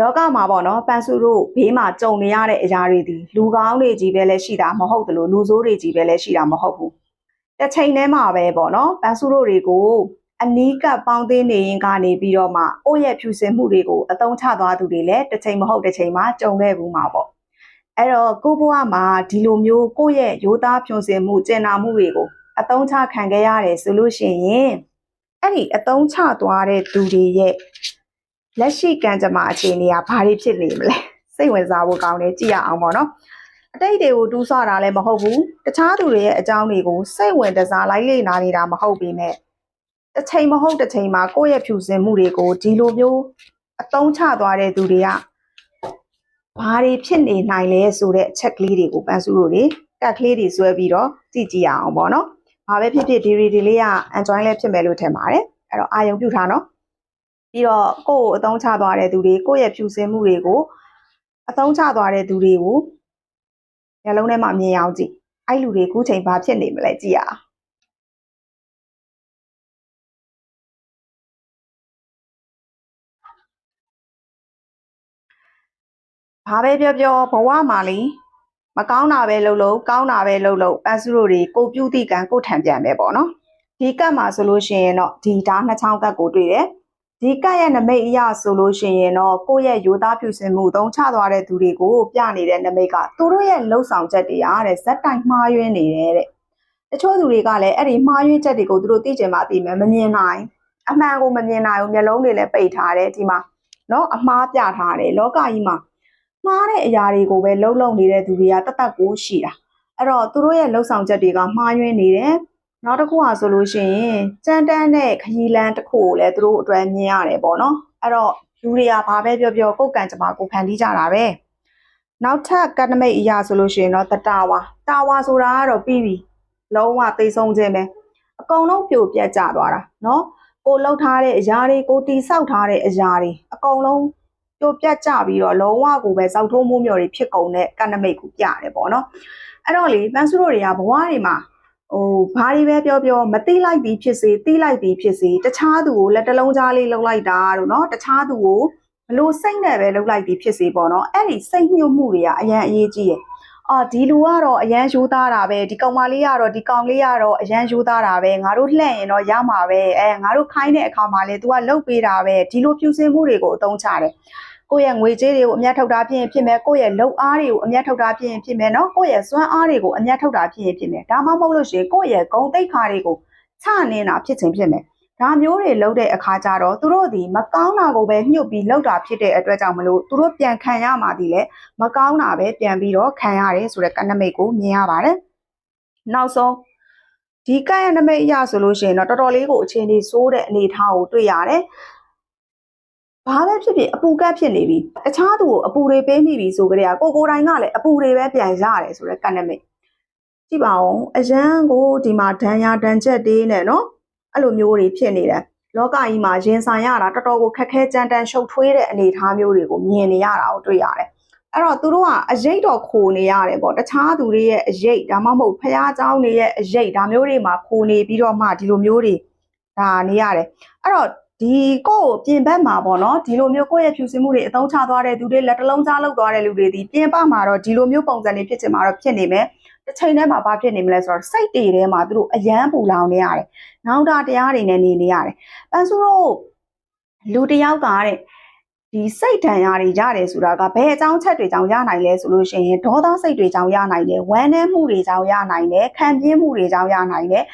လောကမှာပေါ့နော်ပန်းစုတို့ဘေးမှာကြုံနေရတဲ့အရာတွေဒီလူကောင်းတွေကြီးပဲလဲရှိတာမဟုတ်သလိုလူဆိုးတွေကြီးပဲလဲရှိတာမဟုတ်ဘူးတစ်ချိန်တည်းမှာပဲပေါ့နော်ပန်းစုတို့တွေကိုအနီးကပ်ပေါင်းသိနေရင်ကနေပြီးတော့မှကိုယ့်ရဲ့ဖြူစင်မှုတွေကိုအသုံးချသွားသူတွေလည်းတစ်ချိန်မဟုတ်တစ်ချိန်မှာကြုံခဲ့ဘူးမှာပေါ့အဲ့တော့ကိုယ့်ဘဝမှာဒီလိုမျိုးကိုယ့်ရဲ့ရိုးသားဖြူစင်မှုကျင်နာမှုတွေကိုအသုံးချခံခဲ့ရတယ်ဆိုလို့ရှိရင်အဲ့ဒီအသုံးချသွားတဲ့သူတွေရဲ့ လက်ရှိကံကြမ္မာအခြေအနေကဘာတွေဖြစ်နေမလဲစိတ်ဝင်စားဖို့ကောင်းတယ်ကြည့်ရအောင်ပေါ့နော်အတိတ်တွေကိုတူးဆတာလည်းမဟုတ်ဘူးတခြားသူတွေရဲ့အကြောင်းတွေကိုစိတ်ဝင်တစားလိုက်လေ့နာနေတာမဟုတ်ပေမဲ့တစ်ချိန်မဟုတ်တစ်ချိန်မှာကိုယ့်ရဲ့ဖြူစင်မှုတွေကိုဒီလိုမျိုးအသုံးချသွားတဲ့သူတွေကဘာတွေဖြစ်နေနိုင်လဲဆိုတဲ့အချက်ကလေးတွေကိုပန်းစုလို့လေကက်ကလေးတွေဆွဲပြီးတော့ကြည့်ကြည့်ရအောင်ပေါ့နော်ဘာပဲဖြစ်ဖြစ်ဒီရီဒီလေးက enjoy လည်းဖြစ်မယ်လို့ထင်ပါတယ်အဲ့တော့အာယုံပြုထားနော် ပြီးတော့ကိုယ့်ကိုအသုံးချသွားတဲ့သူတွေကိုယ့်ရဲ့ဖြူစင်မှုတွေကိုအသုံးချသွားတဲ့သူတွေကိုမျက်လုံးထဲမှာမြင်အောင်ကြည့်အဲ့လူတွေအခုချိန်ဘာဖြစ်နေမလဲကြည့်ရအောင်ဘာပဲပြောပြောဘဝမှာလေမကောင်းတာပဲလုပ်လို့ကောင်းတာပဲလုပ်လို့ပန်းစုတို့တွေကိုပြုတ်တိကံကိုထံပြန်ပဲပေါ့နော်ဒီကတ်မှာဆိုလို့ရှိရင်တော့ဒီဓာတ်နှစ်ချောင်းကတ်ကိုတွေ့တယ် ဒီကရဲ့နမိတ်အရဆိုလို့ရှိရင်တော့ကိုယ့်ရဲ့ရိုးသားဖြူစင်မှုသုံးချသွားတဲ့သူတွေကိုပြနေတဲ့နမိတ်ကသူတို့ရဲ့လှုပ်ဆောင်ချက်တွေအားတဲ့ဇက်တိုင်မှားယွင်းနေတဲ့တဲ့တချို့သူတွေကလည်းအဲ့ဒီမှားယွင်းချက်တွေကိုသူတို့သိကြမှာသိမယ်မမြင်နိုင်အမှန်ကိုမမြင်နိုင်ဘူးမျိုးလုံးတွေလည်းပိတ်ထားတယ်ဒီမှာနော်အမှားပြထားတယ်လောကကြီးမှာမှားတဲ့အရာတွေကိုပဲလှုပ်လှုပ်နေတဲ့သူတွေကတတ်တတ်ကိုရှိတာအဲ့တော့သူတို့ရဲ့လှုပ်ဆောင်ချက်တွေကမှားယွင်းနေတယ် နောက်တစ်ခုอ่ะဆိုလို့ရှိရင်ကြမ်းတမ်းတဲ့ခရီးလမ်းတစ်ခုကိုလည်းသူတို့အတွက်မြင်ရတယ်ပေါ့နော်အဲ့တော့လူတွေကဘာပဲပြောပြောကိုယ်ကံကြမ္မာကိုဖန်တီးကြတာပဲနောက်ထပ်ကနမိတ်အရာဆိုလို့ရှိရင်တော့တတာဝါတာဝါဆိုတာကတော့ပြီးပြီလုံးဝသိဆုံးခြင်းပဲအကုန်လုံးပြိုပြက်ကျသွားတာနော်ကိုလှုပ်ထားတဲ့အရာတွေကိုတီဆောက်ထားတဲ့အရာတွေအကုန်လုံးပြိုပြက်ကျပြီးတော့လုံးဝကိုပဲစောက်ထိုးမှုမျိုးတွေဖြစ်ကုန်တဲ့ကနမိတ်ကိုပြရတယ်ပေါ့နော်အဲ့တော့လေပန်းစုတို့တွေကဘဝတွေမှာ ဟိုဘာတွေပဲပြောပြောမသိလိုက်သည်ဖြစ်စေသိလိုက်သည်ဖြစ်စေတခြားသူကိုလက်တလုံးကြားလေးလှုပ်လိုက်တာတို့နော်တခြားသူကိုဘလို့စိတ်နဲ့ပဲလှုပ်လိုက်သည်ဖြစ်စေပေါ့နော်အဲ့ဒီစိတ်ညှို့မှုတွေကအရန်အရေးကြီးတယ်အော်ဒီလူကတော့အရန်ယူသားတာပဲဒီကောင်မလေးကတော့ဒီကောင်လေးကတော့အရန်ယူသားတာပဲငါတို့လှန့်ရင်တော့ရမှာပဲအဲငါတို့ခိုင်းတဲ့အခါမှာလေ तू ကလှုပ်ပေးတာပဲဒီလိုဖြူစင်မှုတွေကိုအသုံးချတယ် ကိုယ့်ရဲ့ငွေကြေးတွေကိုအမျက်ထုတ်တာဖြစ်ရင်ဖြစ်မယ်ကိုယ့်ရဲ့လုံအားတွေကိုအမျက်ထုတ်တာဖြစ်ရင်ဖြစ်မယ်နော်ကိုယ့်ရဲ့စွမ်းအားတွေကိုအမျက်ထုတ်တာဖြစ်ရင်ဖြစ်မယ်ဒါမှမဟုတ်လို့ရှိရင်ကိုယ့်ရဲ့ဂုံတိတ်ခါတွေကိုချနေတာဖြစ်ခြင်းဖြစ်မယ်ဒါမျိုးတွေလုပ်တဲ့အခါကျတော့သူတို့ဒီမကောင်းတာကိုပဲညှုပ်ပြီးလုပ်တာဖြစ်တဲ့အတွက်ကြောင့်မလို့သူတို့ပြန်ခံရမှာဒီလေမကောင်းတာပဲပြန်ပြီးတော့ခံရတယ်ဆိုတဲ့ကနမိတ်ကိုမြင်ရပါတယ်နောက်ဆုံးဒီကရဲ့နမိတ်အရဆိုလို့ရှိရင်တော့တော်တော်လေးကိုအခြေအနေဆိုးတဲ့အနေအထားကိုတွေ့ရတယ် ဘာပဲဖြစ်ဖြစ်အပူကတ်ဖြစ်နေပြီတခြားသူကိုအပူတွေပေးမိပြီဆိုကြတဲ့ကကိုကိုတိုင်းကလည်းအပူတွေပဲပြန်ရတယ်ဆိုတဲ့ကနမိတ်ကြည့်ပါဦးအရန်ကိုဒီမှာဒဏ်ရာဒဏ်ချက်တွေနဲ့နော်အဲ့လိုမျိုးတွေဖြစ်နေတယ်လောကကြီးမှာရင်ဆိုင်ရတာတော်တော်ကိုခက်ခဲကြမ်းတမ်းရှုပ်ထွေးတဲ့အနေအထားမျိုးတွေကိုမြင်နေရတာကိုတွေ့ရတယ်အဲ့တော့သူတို့ကအရေးတော်ခိုနေရတယ်ပေါ့တခြားသူတွေရဲ့အရေးဒါမှမဟုတ်ဖះเจ้าတွေရဲ့အရေးဒါမျိုးတွေမှာခိုနေပြီးတော့မှဒီလိုမျိုးတွေဒါနေရတယ်အဲ့တော့ ဒီကိုယ့်ကိုပြင်ဘက်မှာပေါ့နော်ဒီလိုမျိုးကိုယ့်ရဲ့ဖြူစင်မှုတွေအသုံးချသွားတဲ့သူတွေလက်တလုံးကြားလောက်သွားတဲ့လူတွေဒီပြင်ပမှာတော့ဒီလိုမျိုးပုံစံတွေဖြစ်ချင်မှာတော့ဖြစ်နေမယ်တစ်ချိန်တည်းမှာဘာဖြစ်နေမလဲဆိုတော့စိတ်တွေထဲမှာသူတို့အယမ်းပူလောင်နေရတယ်။နောင်တတရားတွေနဲ့နေနေရတယ်။ပန်းစုတို့လူတစ်ယောက်ကတဲ့ဒီစိတ်ဒဏ်ရာတွေရတယ်ဆိုတာကဘယ်အကြောင်းချက်တွေကြောင့်ရနိုင်လဲဆိုလို့ရှိရင်ဒေါသစိတ်တွေကြောင့်ရနိုင်တယ်ဝမ်းနည်းမှုတွေကြောင့်ရနိုင်တယ်ခံပြင်းမှုတွေကြောင့်ရနိုင်တယ်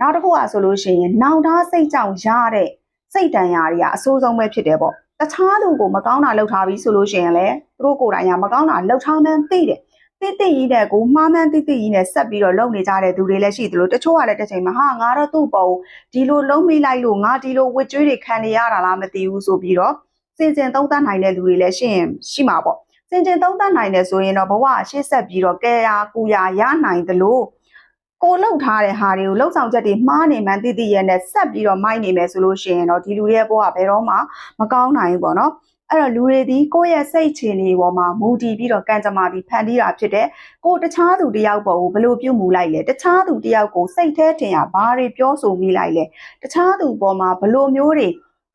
နောက်တစ်ခုကဆိုလို့ရှိရင်နောင်တစိတ်ကြောင့်ရတဲ့ စိတ်ဒဏ်ရာတွေကအဆိုးဆုံးပဲဖြစ်တယ်ပေါ့တခြားသူကိုမကောင်းတာလုပ်ထားပြီးဆိုလို့ရှိရင်လည်းသူတို့ကိုယ်တိုင်ကမကောင်းတာလုပ်ထားမှန်းသိတယ်တိတိကြီးတဲ့ကိုမှားမှန်းတိတိကြီးနဲ့ဆက်ပြီးတော့လုပ်နေကြတဲ့သူတွေလည်းရှိသလိုတချို့ကလည်းတစ်ချိန်မှာဟာငါတော့သူ့ပေါ်ဒီလိုလုံးမိလိုက်လို့ငါဒီလိုဝစ်ကြွေးတွေခံနေရတာလားမသိဘူးဆိုပြီးတော့စင်စင်သုံးသပ်နိုင်တဲ့လူတွေလည်းရှိရင်ရှိမှာပေါ့စင်စင်သုံးသပ်နိုင်တယ်ဆိုရင်တော့ဘဝရှေ့ဆက်ပြီးတော့ကဲရာကူရာရနိုင်သလို ကိုလှုပ်ထားတဲ့ဟာတွေကိုလှုပ်ဆောင်ချက်တွေမှားနေမှန်းသိသိရဲ့နဲ့ဆက်ပြီးတော့မိုက်နေမယ်ဆိုလို့ရှိရင်တော့ဒီလူရဲ့ဘဝဘယ်တော့မှမကောင်းနိုင်ဘူးပေါ့နော်အဲ့တော့လူတွေဒီကိုယ့်ရဲ့စိတ်ချနေပေါ်မှာမူတည်ပြီးတော့ကံကြမ္မာပြီးဖန်တီးတာဖြစ်တဲ့ကိုတခြားသူတယောက်ပေါ်ကိုဘယ်လိုပြုတ်မူလိုက်လဲတခြားသူတယောက်ကိုစိတ်แท้ထင်ရဘာတွေပြောဆိုမိလိုက်လဲတခြားသူပေါ်မှာဘယ်လိုမျိုးတွေ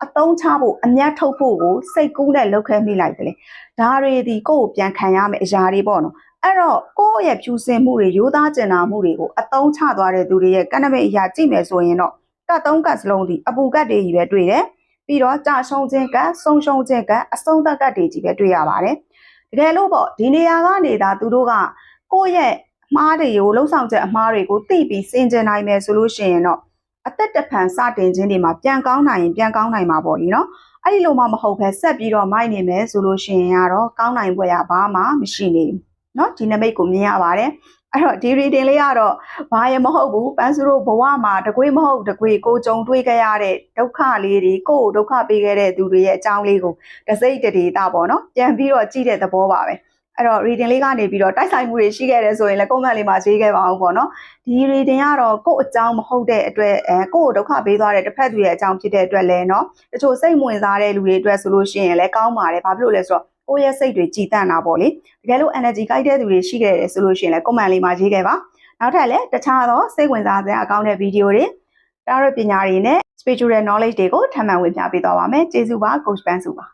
အတုံးချဖို့အမျက်ထုတ်ဖို့ကိုစိတ်ကူးနဲ့လုပ်ခဲ့မိလိုက်တယ်လေဒါတွေဒီကိုယ့်ကိုပြန်ခံရမယ့်အရာတွေပေါ့နော် အဲ့တော့ကိုယ့်ရဲ့ဖြူစင်မှုတွေရိုးသားကျင်နာမှုတွေကိုအတုံးချသွားတဲ့သူတွေရဲ့ကဏ္ဍမိတ်အရာကြည့်မယ်ဆိုရင်တော့ကတ်သုံးကတ်စလုံးဒီအပူကတ်တွေကြီးပဲတွေ့တယ်ပြီးတော့ကြာရှုံးခြင်းကတ်ဆုံးရှုံးခြင်းကတ်အဆုံးသတ်ကတ်တွေကြီးပဲတွေ့ရပါတယ်တကယ်လို့ပေါ့ဒီနေရာကနေဒါသူတို့ကကိုယ့်ရဲ့အမှားတွေကိုလှုပ်ဆောင်ချက်အမှားတွေကိုသိပြီးစင်ကြင်နိုင်မယ်ဆိုလို့ရှိရင်တော့အသက်တဖန်စတင်ခြင်းတွေမှာပြန်ကောင်းနိုင်ရင်ပြန်ကောင်းနိုင်မှာပေါ့လीနော်အဲ့ဒီလိုမှမဟုတ်ဘဲဆက်ပြီးတော့မိုက်နေမယ်ဆိုလို့ရှိရင်ကတော့ကောင်းနိုင်ပွဲရဘာမှမရှိနေဘူး เนาะဒီနမိတ်ကိုမြင်ရပါတယ်အဲ့တော့ဒီ reading လေးကတော့ဘာရမဟုတ်ဘူးပန်းစုတို့ဘဝမှာတကွေးမဟုတ်တကွေးကိုကြုံတွေ့ခဲ့ရတဲ့ဒုက္ခလေးတွေကိုယ်ဒုက္ခပေးခဲ့တဲ့သူတွေရဲ့အကြောင်းလေးကိုတစိမ့်တဒေတာပေါ့နော်ပြန်ပြီးတော့ကြည့်တဲ့သဘောပါပဲအဲ့တော့ reading လေးကနေပြီးတော့တိုက်ဆိုင်မှုတွေရှိခဲ့တယ်ဆိုရင်လည်း comment လေးမှာရေးခဲ့ပါအောင်ပေါ့နော်ဒီ reading ကတော့ကိုယ့်အကြောင်းမဟုတ်တဲ့အတွက်အဲကိုယ့်ကိုဒုက္ခပေးသွားတဲ့တစ်ဖက်သူရဲ့အကြောင်းဖြစ်တဲ့အတွက်လည်းเนาะတချို့စိတ်ဝင်စားတဲ့လူတွေအတွက်ဆိုလို့ရှိရင်လည်းကောင်းပါတယ်ဘာဖြစ်လို့လဲဆိုတော့ ကိုယ့်ရဲ့စိတ်တွေကြည်တန့်တာပေါ့လေတကယ်လို့ energy ကိုက်တဲ့သူတွေရှိခဲ့တယ်ဆိုလို့ရှိရင်လည်း comment လေးမှာရေးခဲ့ပါနောက်ထပ်လည်းတခြားသောစိတ်ဝင်စားစရာအကောင်းတဲ့ဗီဒီယိုတွေတာရပညာတွေနဲ့ spiritual knowledge တွေကိုထပ်မံဝင်ပြပေးသွားပါမယ်ကျေးဇူးပါ coach ပန်းစုပါ